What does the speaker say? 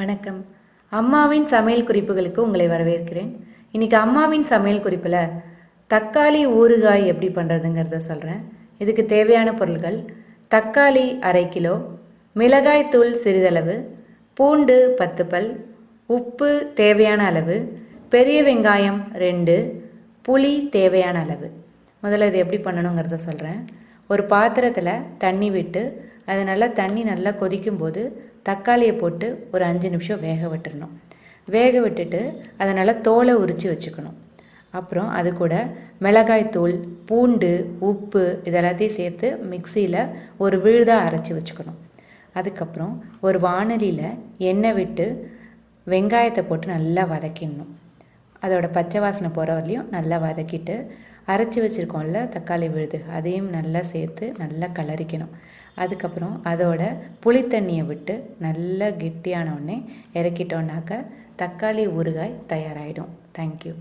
வணக்கம். அம்மாவின் சமையல் குறிப்புகளுக்கு உங்களை வரவேற்கிறேன். இன்னைக்கு அம்மாவின் சமையல் குறிப்பில் தக்காளி ஊறுகாய் எப்படி பண்ணுறதுங்கிறத சொல்கிறேன் இதுக்கு தேவையான பொருட்கள் தக்காளி அரை கிலோ மிளகாய் தூள் சிறிதளவு பூண்டு பத்து பல் உப்பு தேவையான அளவு பெரிய வெங்காயம் ரெண்டு புளி தேவையான அளவு. முதல்ல இது எப்படி பண்ணணுங்கிறத சொல்கிறேன் ஒரு பாத்திரத்தில் தண்ணி விட்டு அது நல்லா தண்ணி நல்லா கொதிக்கும்போது தக்காளியை போட்டு ஒரு அஞ்சு நிமிஷம் வேக விட்டுறணும். வேக விட்டுட்டு அதை நல்லா தோலை உரித்து வச்சுக்கணும். அப்புறம் அது கூட மிளகாய் தூள் பூண்டு உப்பு இதெல்லாத்தையும் சேர்த்து மிக்சியில் ஒரு விழுதாக அரைச்சி வச்சுக்கணும். அதுக்கப்புறம் ஒரு வாணலியில் எண்ணெய் விட்டு வெங்காயத்தை போட்டு நல்லா வதக்கிடணும். அதோட பச்சை வாசனை போகிற வரலையும் நல்லா வதக்கிட்டு அரைச்சி வச்சுருக்கோம்ல தக்காளி விழுது. அதையும் நல்லா சேர்த்து நல்லா கலரிக்கணும். அதுக்கப்புறம் அதோட புளித்தண்ணியை விட்டு நல்லா கெட்டியான உடனே இறக்கிட்டோன்னாக்க தக்காளி ஊறுகாய் தயாராகிடும் தேங்க்யூ